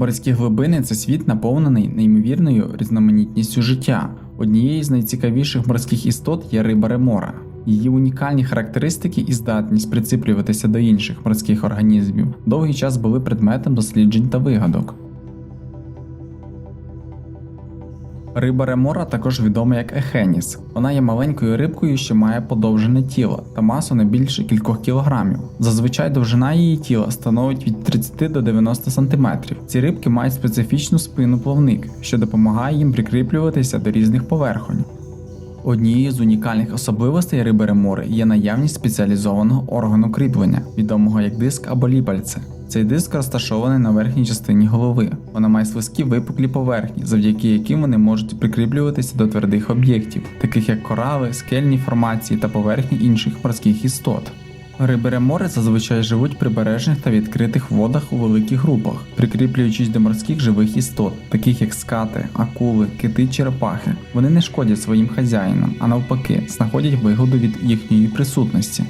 Морські глибини це світ наповнений неймовірною різноманітністю життя. Однією з найцікавіших морських істот є риба ремора. Її унікальні характеристики і здатність приціплюватися до інших морських організмів довгий час були предметом досліджень та вигадок. Риба ремора також відома як ехеніс. Вона є маленькою рибкою, що має подовжене тіло та масу не більше кількох кілограмів. Зазвичай довжина її тіла становить від 30 до 90 см. Ці рибки мають специфічну спину плавник, що допомагає їм прикріплюватися до різних поверхонь. Однією з унікальних особливостей риби ремори є наявність спеціалізованого органу кріплення, відомого як диск або ліпальце. Цей диск розташований на верхній частині голови. Вона має слизькі випуклі поверхні, завдяки яким вони можуть прикріплюватися до твердих об'єктів, таких як корали, скельні формації та поверхні інших морських істот. Риби ремори зазвичай живуть в прибережних та відкритих водах у великих групах, прикріплюючись до морських живих істот, таких як скати, акули, кити, черепахи. Вони не шкодять своїм хазяїнам, а навпаки, знаходять вигоду від їхньої присутності.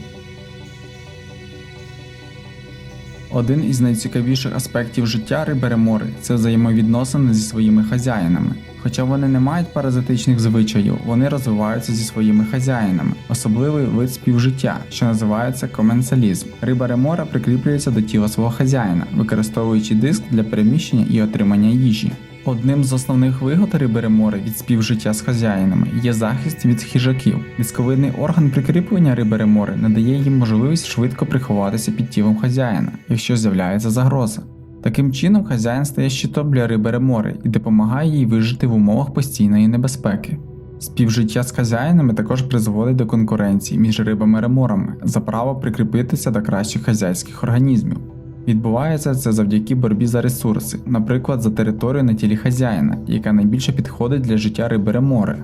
Один із найцікавіших аспектів життя риби ремори це взаємовідносини зі своїми хазяїнами. Хоча вони не мають паразитичних звичаїв, вони розвиваються зі своїми хазяїнами, особливий вид співжиття, що називається коменсалізм. Риба ремора прикріплюється до тіла свого хазяїна, використовуючи диск для переміщення і отримання їжі. Одним з основних вигод риби ремори від співжиття з хазяїнами є захист від хижаків. Дисковидний орган прикріплення риби ремори надає їм можливість швидко приховатися під тілом хазяїна, якщо з'являється загроза. Таким чином, хазяїн стає щитом для риби ремори і допомагає їй вижити в умовах постійної небезпеки. Співжиття з хазяїнами також призводить до конкуренції між рибами-реморами за право прикріпитися до кращих хазяйських організмів. Відбувається це завдяки боротьбі за ресурси, наприклад, за територію на тілі хазяїна, яка найбільше підходить для життя риби ремори.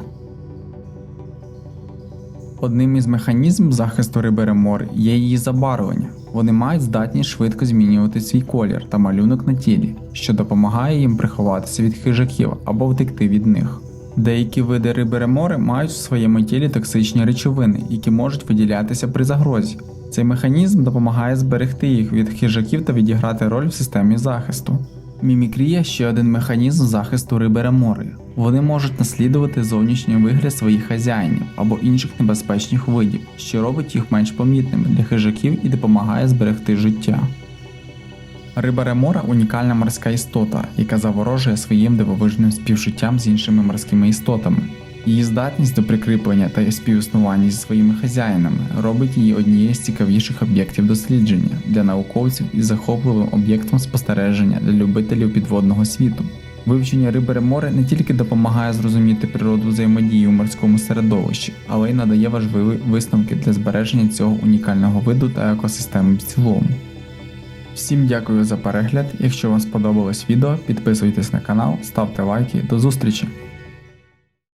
Одним із механізмів захисту риби ремори є її забарвлення. Вони мають здатність швидко змінювати свій колір та малюнок на тілі, що допомагає їм приховатися від хижаків або втекти від них. Деякі види риби ремори мають в своєму тілі токсичні речовини, які можуть виділятися при загрозі. Цей механізм допомагає зберегти їх від хижаків та відіграти роль в системі захисту. Мімікрія ще один механізм захисту риби ремори. Вони можуть наслідувати зовнішній вигляд своїх хазяїнів або інших небезпечних видів, що робить їх менш помітними для хижаків і допомагає зберегти життя. Риба ремора унікальна морська істота, яка заворожує своїм дивовижним співжиттям з іншими морськими істотами. Її здатність до прикріплення та співіснування зі своїми хазяїнами робить її однією з цікавіших об'єктів дослідження для науковців і захопливим об'єктом спостереження для любителів підводного світу. Вивчення риби ремори не тільки допомагає зрозуміти природу взаємодії у морському середовищі, але й надає важливі висновки для збереження цього унікального виду та екосистеми в цілому. Всім дякую за перегляд. Якщо вам сподобалось відео, підписуйтесь на канал, ставте лайки. До зустрічі!